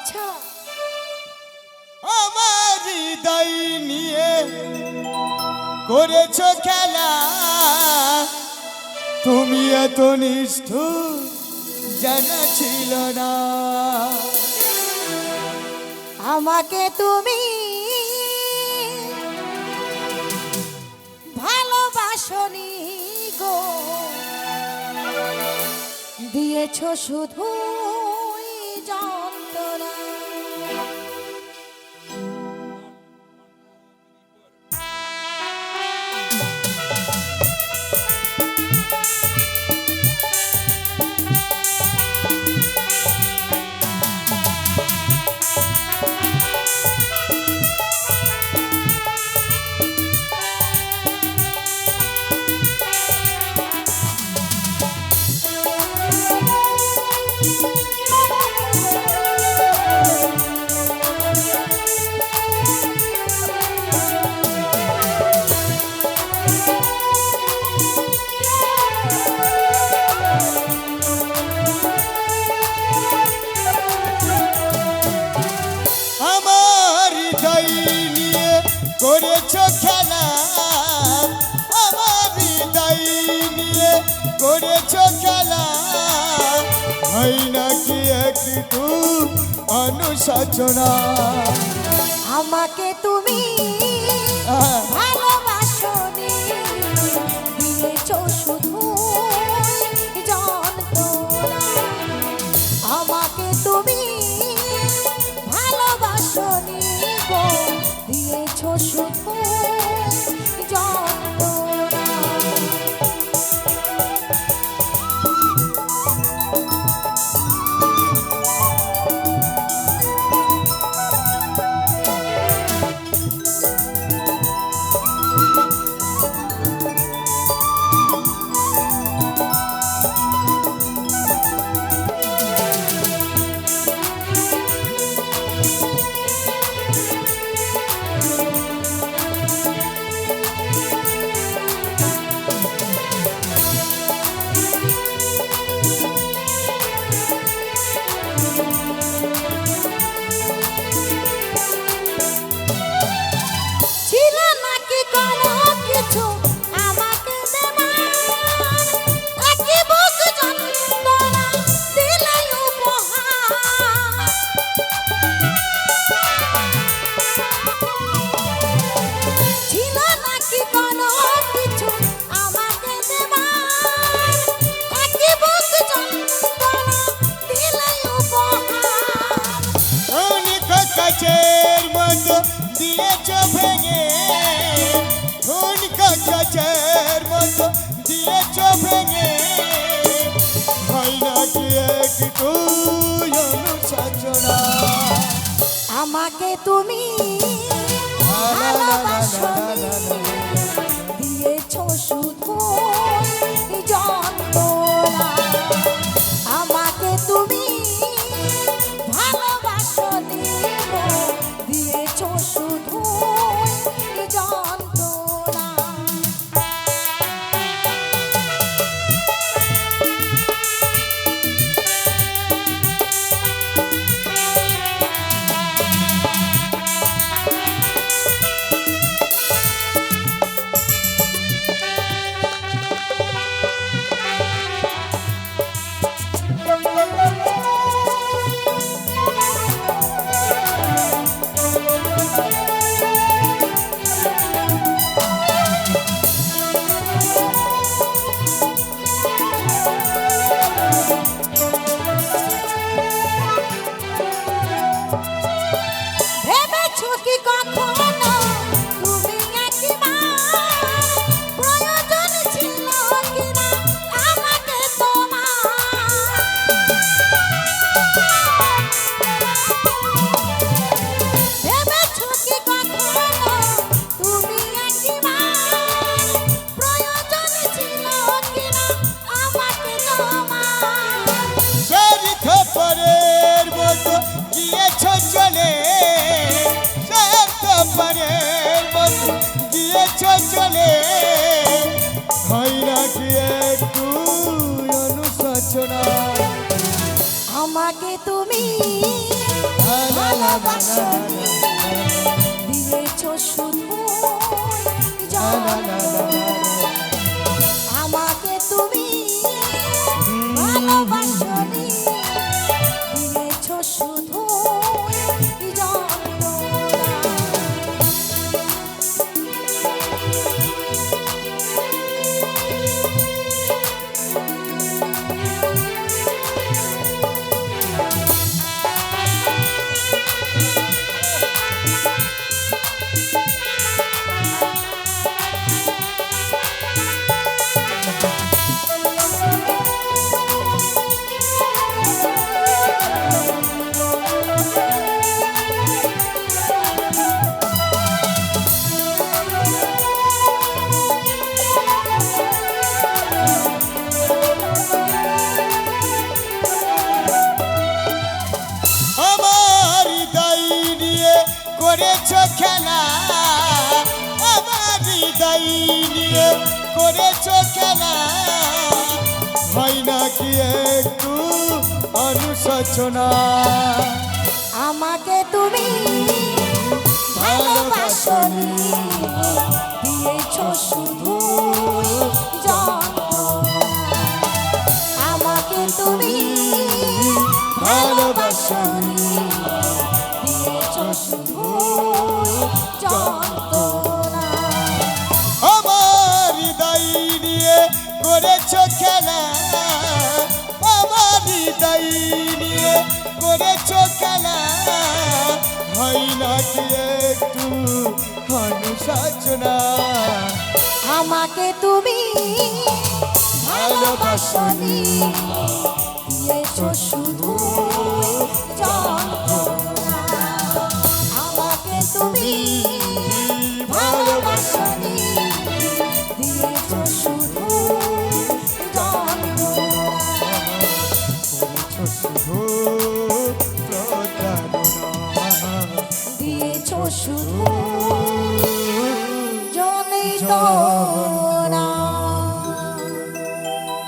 আচ্ছা। আমার হৃদয় নিয়ে করেছ খেলা। তুমি এত নিষ্ঠুর জানা ছিল না। আমাকে তুমি ভালোবাসনি গো। দিয়েছ শুধু করেছ খেলা? হয় নাকি একটু অনুশোচনা? আমাকে তুমি কাণ্ড দিয়েছ ভেঙে ধুন কাকাচের মতো দিয়েছ ভেঙে। হয় নাকি একটু আমাকে তুমি ভালোবাসো তুমি? ভালোবাসো দিয়েছ শুধু জানা করেছ খেলা? আমার হৃদয় করেছ খেলা? হয় নাকি একটু অনুশোচনা? আমাকে তুমি ভালোবাসনি। করেছ খেলা? হয় নাকি একটু অনুশাচনা। আমাকে তুমি ভালোবাসনি।